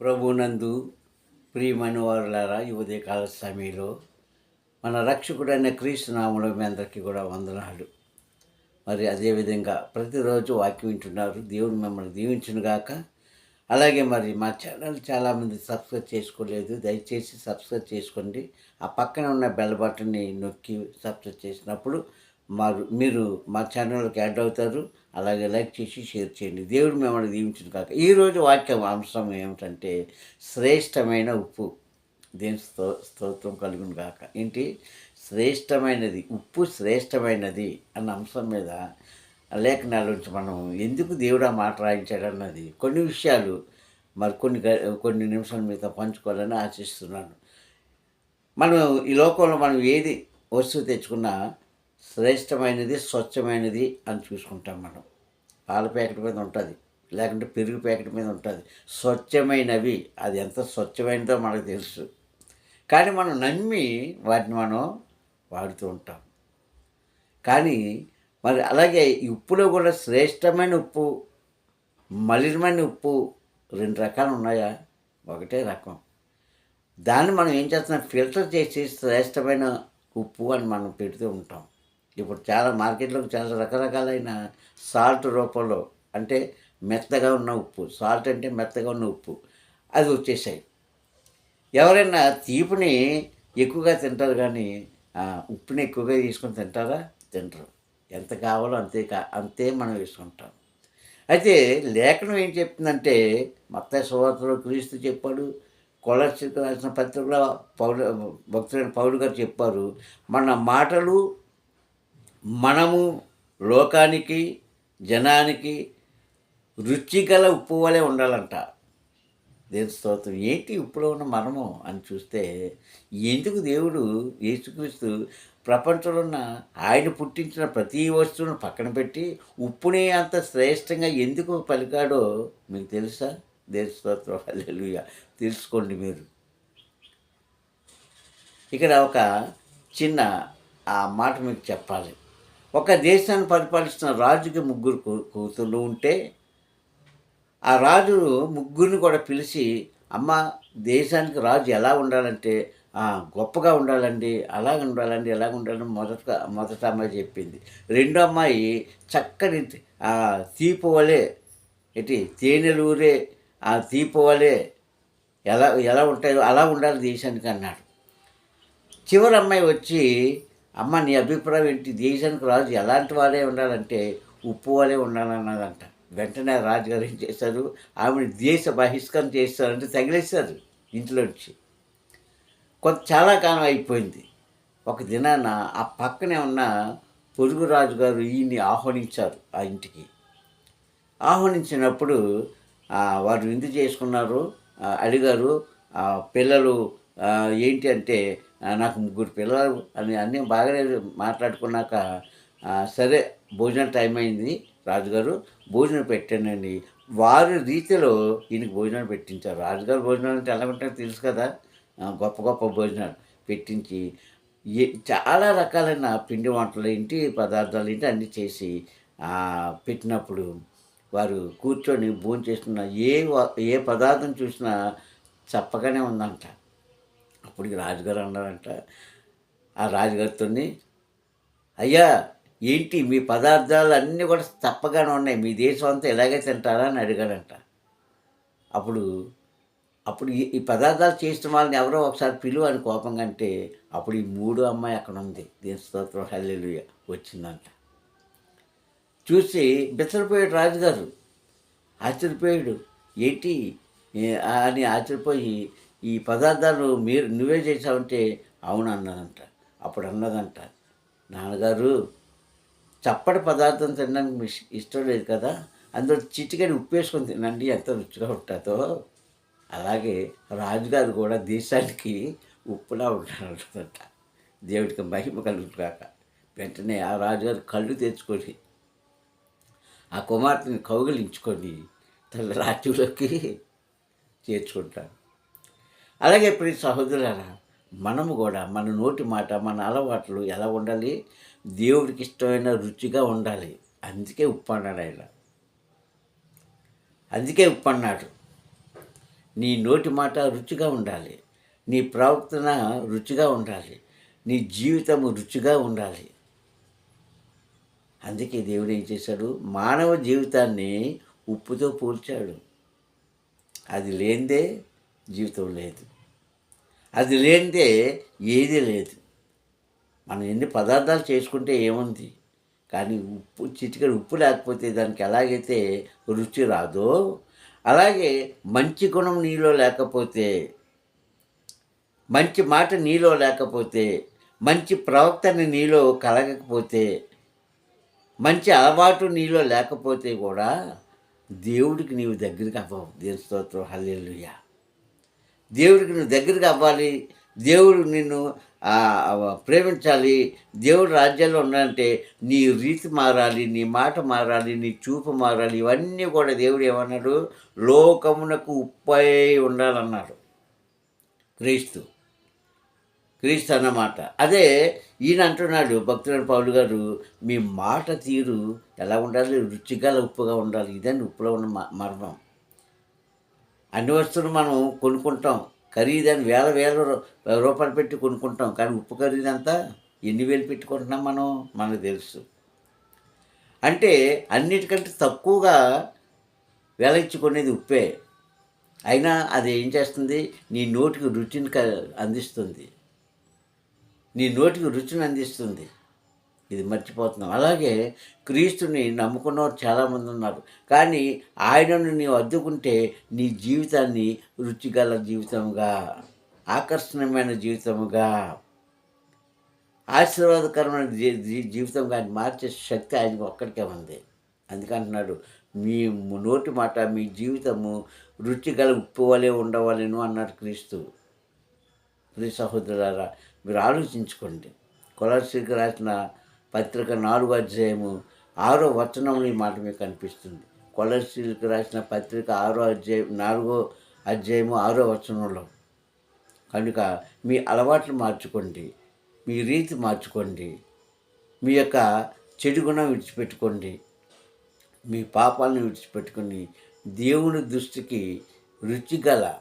ప్రభునందు ప్రియమైన వారులారా ఈ ఉదయకాల సమయంలో మన రక్షకుడైన క్రీస్తు మీ అందరికీ కూడా వందనాలు. మరి అదేవిధంగా ప్రతిరోజు వాక్యం వింటున్నారు. దేవుడు మిమ్మల్ని దీవించును గాక. అలాగే మరి మా ఛానల్ చాలామంది సబ్స్క్రైబ్ చేసుకోలేదు. దయచేసి సబ్స్క్రైబ్ చేసుకోండి. ఆ పక్కన ఉన్న బెల్ బటన్ని నొక్కి సబ్స్క్రైబ్ చేసినప్పుడు మారు మీరు మా ఛానల్కి యాడ్ అవుతారు. అలాగే లైక్ చేసి షేర్ చేయండి. దేవుడు మిమ్మల్ని దీవించిన కాక. ఈరోజు వాక్యం అంశం ఏమిటంటే శ్రేష్టమైన ఉప్పు. దేని స్తో స్తోత్రం కలుగును కాక. ఏంటి? శ్రేష్టమైనది. ఉప్పు శ్రేష్టమైనది అన్న అంశం మీద లేఖనాల నుంచి మనం ఎందుకు దేవుడు ఆ మాట రాయించాడన్నది కొన్ని విషయాలు మరి కొన్ని కొన్ని నిమిషాల మీద పంచుకోవాలని ఆశిస్తున్నాను. మనం ఈ లోకంలో మనం ఏది వస్తువు తెచ్చుకున్నా శ్రేష్టమైనది స్వచ్ఛమైనది అని చూసుకుంటాం మనం. పాల ప్యాకెట్ మీద ఉంటుంది లేకుంటే పెరుగు ప్యాకెట్ మీద ఉంటుంది. స్వచ్ఛమైనవి అది ఎంత స్వచ్ఛమైనదో మనకు తెలుసు. కానీ మనం నమ్మి వాటిని మనం వాడుతూ ఉంటాం. కానీ మరి అలాగే ఈ ఉప్పులో కూడా శ్రేష్టమైన ఉప్పు మలినమైన ఉప్పు రెండు రకాలు ఉన్నాయా? ఒకటే రకం. దాన్ని మనం ఏం చేస్తున్నాం? ఫిల్టర్ చేసి శ్రేష్టమైన ఉప్పు అని మనం పెడుతూ ఉంటాం. ఇప్పుడు చాలా మార్కెట్లో చాలా రకరకాలైన సాల్ట్ రూపంలో అంటే మెత్తగా ఉన్న ఉప్పు సాల్ట్ అంటే మెత్తగా ఉన్న ఉప్పు అది వచ్చేసాయి. ఎవరైనా తీపిని ఎక్కువగా తింటారు కానీ ఉప్పుని ఎక్కువగా తీసుకొని తింటారా? తింటారు ఎంత కావాలో అంతే కా అంతే మనం వేసుకుంటాం. అయితే లేఖనం ఏం చెప్తుందంటే మత్త సువార్తలో క్రీస్తు చెప్పాడు కొలర్షిప్ రాసిన పత్రికలో పౌరు భక్తులైన పౌరు గారు చెప్పారు మన మాటలు మనము లోకానికి జనానికి రుచిగల ఉప్పు వలె ఉండాలంట. దేవుని స్తోత్రం. ఏంటి ఉప్పులో ఉన్న మనము అని చూస్తే ఎందుకు దేవుడు యేసుక్రీస్తు ప్రపంచంలో ఉన్న ఆయన పుట్టించిన ప్రతి వస్తువును పక్కన పెట్టి ఉప్పుని అంత శ్రేష్టంగా ఎందుకు పలికాడో మీకు తెలుసా? దేవుని స్తోత్రం. హల్లెలూయా. తెలుసుకోండి మీరు. ఇక్కడ ఒక చిన్న ఆ మాట మీకు చెప్పాలి. ఒక దేశాన్ని పరిపాలిస్తున్న రాజుకి ముగ్గురు కూ- కూతుళ్ళు ఉంటే ఆ రాజు ముగ్గురిని కూడా పిలిచి అమ్మ దేశానికి రాజు ఎలా ఉండాలంటే గొప్పగా ఉండాలండి అలాగ ఉండాలండి ఎలాగ ఉండాలని మొదట మొదట అమ్మాయి చెప్పింది. రెండో అమ్మాయి చక్కని ఆ, తీపు వలె తేనెలూరే ఆ తీపు వలె ఎలా ఎలా ఉంటాయో అలా ఉండాలి దేశానికి అన్నాడు. చివరి అమ్మాయి వచ్చి అమ్మ నీ అభిప్రాయం ఏంటి? దేశానికి రాజు ఎలాంటి వాళ్ళే ఉండాలంటే ఉప్పు వాళ్ళే ఉండాలన్నదంట. వెంటనే రాజుగారు ఏం చేశారు? ఆమెను దేశ బహిష్కరణ చేస్తారంటే తగిలేశారు ఇంట్లోంచి. కొంత చాలా కాలం అయిపోయింది. ఒక దినాన ఆ పక్కనే ఉన్న పొరుగు రాజుగారు ఈయన్ని ఆహ్వానించారు ఆ ఇంటికి. ఆహ్వానించినప్పుడు వారు విందు చేసుకున్నారు? అడిగారు పిల్లలు ఏంటి అంటే నాకు ముగ్గురు పిల్లలు అని అన్నీ బాగానే మాట్లాడుకున్నాక సరే భోజనం టైం అయింది రాజుగారు. భోజనం పెట్టానండి. వారి రీతిలో ఈయనకి భోజనాలు పెట్టించారు. రాజుగారు భోజనాలు అంటే ఎలా ఉంటారో తెలుసు కదా. గొప్ప గొప్ప భోజనాలు పెట్టించి చాలా రకాలైన పిండి వంటలు ఏంటి పదార్థాలు ఏంటి అన్నీ చేసి పెట్టినప్పుడు వారు కూర్చొని భోజనం చేస్తున్న ఏ ఏ పదార్థం చూసినా చప్పగానే ఉందంట. అప్పుడు రాజుగారు అన్నారంట. ఆ రాజుగారితో అయ్యా ఏంటి మీ పదార్థాలు అన్నీ కూడా తప్పగానే ఉన్నాయి. మీ దేశం అంతా ఇలాగే తింటారా? అని అడిగాడంట. అప్పుడు అప్పుడు ఈ పదార్థాలు చేసిన వాళ్ళని ఎవరో ఒకసారి పిలువు అని కోపంగా అంటే అప్పుడు ఈ మూడు అమ్మాయి అక్కడ ఉంది. దేని స్తోత్రం హల్లెలు వచ్చిందంట. చూసి బిచ్చరిపోయాడు రాజుగారు. ఆశ్చర్యపోయాడు. ఏంటి అని ఆశ్చర్యపోయి ఈ పదార్థాలు మీరు నువ్వే చేసావంటే అవును అన్నదంట అప్పుడు అన్నదంట నాన్నగారు చప్పటి పదార్థం తినడానికి మీకు ఇష్టం లేదు కదా అందులో చిటికని ఉప్పేసుకొని తినండి ఎంత రుచిగా ఉంటుందో. అలాగే రాజుగారు కూడా దేశానికి ఉప్పులా ఉంటాడంట దేవుడికి మహిమ కలుగుతాక వెంటనే ఆ రాజుగారు కళ్ళు తెచ్చుకొని ఆ కుమార్తెని కౌగిలించుకొని తన రాజ్యంలోకి చేర్చుకుంటాను అలాగే ప్రతి సహోదరులారా మనము కూడా మన నోటి మాట మన అలవాట్లు ఎలా ఉండాలి? దేవుడికి ఇష్టమైన రుచిగా ఉండాలి. అందుకే ఉప్పు అన్నాడు ఆయన. అందుకే ఉప్పు అన్నాడు నీ నోటి మాట రుచిగా ఉండాలి. నీ ప్రవర్తన రుచిగా ఉండాలి. నీ జీవితము రుచిగా ఉండాలి. అందుకే దేవుడు ఏం చేశాడు? మానవ జీవితాన్ని ఉప్పుతో పోల్చాడు. అది లేనిదే జీవితం లేదు. అది లేనిదే ఏదీ లేదు. మనం ఎన్ని పదార్థాలు చేసుకుంటే ఏముంది? కానీ ఉప్పు చిటికెడు ఉప్పు లేకపోతే దానికి ఎలాగైతే రుచి రాదో అలాగే మంచి గుణం నీలో లేకపోతే మంచి మాట నీలో లేకపోతే మంచి ప్రవర్తన నీలో కలగకపోతే మంచి అలవాటు నీలో లేకపోతే కూడా దేవుడికి నీవు దగ్గరికి అవ్వవు. దేని స్తోత్రం. హల్లెలూయా. దేవుడికి నువ్వు దగ్గరికి అవ్వాలి. దేవుడు నిన్ను ప్రేమించాలి. దేవుడు రాజ్యాల్లో ఉండాలంటే నీ రీతి మారాలి నీ మాట మారాలి నీ చూపు మారాలి. ఇవన్నీ కూడా దేవుడు ఏమన్నాడు? లోకమునకు ఉప్పై ఉండాలన్నాడు. క్రీస్తు. క్రీస్తు అన్నమాట. అదే ఈయన అంటున్నాడు భక్తుల పౌలు గారు మీ మాట తీరు ఎలా ఉండాలి? రుచిగల ఉప్పుగా ఉండాలి. ఇదని ఉప్పులో ఉన్న మర్మం. అన్ని వస్తువులు మనం కొనుక్కుంటాం. ఖరీదని వేల వేల రూ- రూపాయలు పెట్టి కొనుక్కుంటాం. కానీ ఉప్పు ఖరీదంతా ఎన్ని వేలు పెట్టుకుంటున్నాం మనం? మనకు తెలుసు. అంటే అన్నిటికంటే తక్కువగా వెల ఇచ్చుకునేది ఉప్పే. అయినా అది ఏం చేస్తుంది? నీ నోటికి రుచిని క అందిస్తుంది. నీ నోటికి రుచిని అందిస్తుంది. ఇది మర్చిపోతున్నాం. అలాగే క్రీస్తుని నమ్ముకున్నవారు చాలామంది ఉన్నారు. కానీ ఆయనను నీవు అద్దుకుంటే నీ జీవితాన్ని రుచిగల జీవితముగా ఆకర్షణీయమైన జీవితముగా ఆశీర్వాదకరమైన జీవితంగా ఆయన మార్చే శక్తి ఆయనకు ఒక్కడికే ఉంది. అందుకంటున్నాడు మీ నోటి మాట మీ జీవితము రుచిగల ఉప్పు వలె ఉండవలెను అన్నాడు క్రీస్తు. ప్రియ సహోదరులారా మీరు ఆలోచించుకోండి. కొలర్సీకి రాసిన పత్రిక నాలుగో అధ్యాయము ఆరో వచనంలో ఈ మాట మీకు కనిపిస్తుంది. కొలసీకి రాసిన పత్రిక ఆరో అధ్యాయం నాలుగో అధ్యాయము ఆరో వచనంలో. కనుక మీ అలవాట్లు మార్చుకోండి మీ రీతి మార్చుకోండి మీ యొక్క చెడు గుణం విడిచిపెట్టుకోండి మీ పాపాలను విడిచిపెట్టుకుని దేవుని దృష్టికి రుచిగల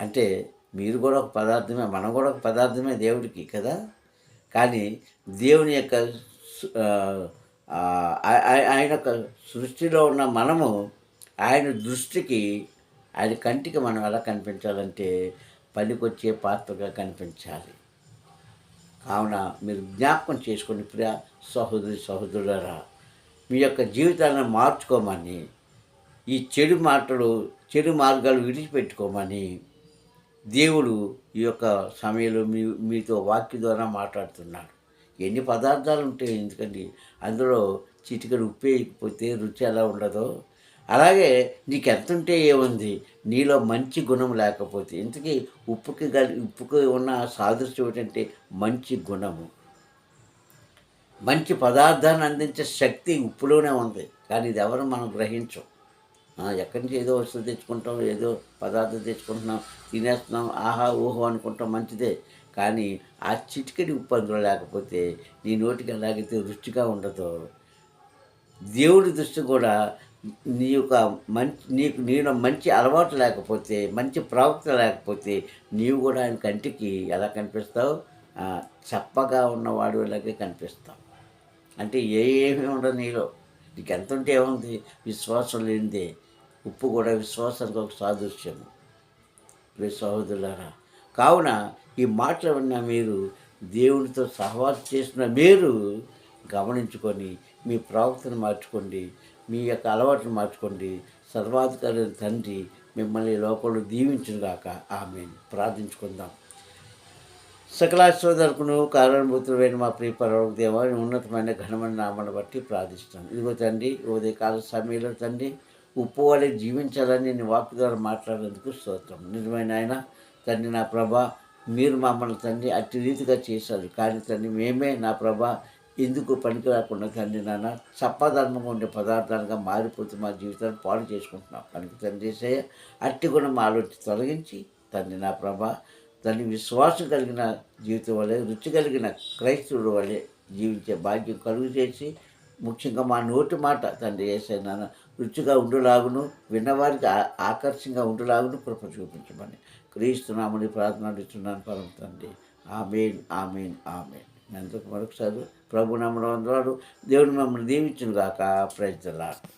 అంటే మీరు కూడా ఒక పదార్థమే మనం కూడా ఒక పదార్థమే దేవుడికి కదా? కానీ దేవుని యొక్క ఆయన యొక్క సృష్టిలో ఉన్న మనము ఆయన దృష్టికి ఆయన కంటికి మనం ఎలా కనిపించాలంటే పనికొచ్చే పాత్రగా కనిపించాలి. కావున మీరు జ్ఞాపకం చేసుకుని ప్రియా సహోదరి సహోదరులరా మీ యొక్క జీవితాన్ని మార్చుకోమని ఈ చెడు మాటలు చెడు మార్గాలు విడిచిపెట్టుకోమని దేవుడు ఈ యొక్క సమయంలో మీ మీతో వాక్య ద్వారా మాట్లాడుతున్నాడు. ఎన్ని పదార్థాలు ఉంటాయి ఎందుకండి? అందులో చిటికడు ఉప్పేయకపోతే రుచి ఎలా ఉండదో. అలాగే నీకు ఎంత ఉంటే ఏముంది? నీలో మంచి గుణం లేకపోతే. ఇంతకీ ఉప్పుకి గలి ఉప్పుకి ఉన్న సాదృశ్యం ఏంటంటే మంచి గుణము. మంచి పదార్థాన్ని అందించే శక్తి ఉప్పులోనే ఉంది. కానీ ఇది ఎవరు మనం గ్రహించం. ఎక్కడి నుంచి ఏదో వస్తువు తెచ్చుకుంటాం ఏదో పదార్థం తెచ్చుకుంటున్నాం తినేస్తున్నాం ఆహా ఊహో అనుకుంటాం మంచిదే. కానీ ఆ చిటికెడి ఉప్పు అందులో లేకపోతే నీ నోటికి ఎలాగైతే రుచిగా ఉండదో దేవుడి దృష్టి కూడా నీ యొక్క మంచి నీకు నేను మంచి అలవాటు లేకపోతే మంచి ప్రవక్త లేకపోతే నీవు కూడా ఆయన కంటికి ఎలా కనిపిస్తావు? చప్పగా ఉన్నవాడు ఇలాగే కనిపిస్తావు. అంటే ఏ ఏమీ ఉండదు నీలో. నీకు ఎంత ఉంటే ఏముంది? విశ్వాసం లేనిదే. ఉప్పు కూడా విశ్వాసానికి ఒక సాదృశ్యము. ప్రియ సహోదరులారా కావున ఈ మాటలు విన్న మీరు దేవునితో సహవాసం చేసిన మీరు గమనించుకొని మీ ప్రవర్తన మార్చుకోండి మీ యొక్క అలవాటును మార్చుకోండి. సర్వాధికారి తండ్రి మిమ్మల్ని ఈ లోకంలో దీవించుగాక ఆమె ప్రార్థించుకుందాం. సకలాశ్వదర్కును కారణభూతులైన మా ప్రియ పరలోక దేవ ఉన్నతమైన ఘనమైన నామాన్ని బట్టి ప్రార్థిస్తాను ఇదిగో తండ్రి ఉదయకాల సమయంలో తండ్రి ఉప్పు వలె జీవించాలని నీ వాక్ ద్వారా మాట్లాడేందుకు స్తోత్రం. నిజమైన ఆయన తండ్రి నా ప్రభా మీరు మమ్మల్ని తండ్రి అట్టి రీతిగా చేశారు. కానీ తండ్రి మేమే నా ప్రభా ఎందుకు పనికి రాకుండా తండ్రి నాన్న చప్పధర్మంగా ఉండే పదార్థాలుగా మారిపోతూ మా జీవితాన్ని పాడు చేసుకుంటున్నాం. కనుక తండ్రి చేసే అట్టి కూడా మా ఆలోచి తొలగించి తండ్రి నా ప్రభా తండ్రి విశ్వాసం కలిగిన జీవితం వల్లే రుచి కలిగిన క్రైస్తవుడు వల్లే జీవించే భాగ్యం కలుగు చేసి ముఖ్యంగా మా నోటి మాట తండ్రి వేసే రుచిగా ఉండులాగును విన్నవారికి ఆ- ఆకర్షంగా ఉండులాగును కృప చూపించమని. క్రీస్తునామని ప్రార్థనలు ఇస్తున్నాను పరమ తండ్రి. Amen amen amen. ఎంతకు మరొకసారి ప్రభు నమ్మడం అందరూ దేవుడు మమ్మల్ని దీవించును గాక ప్రజలాడు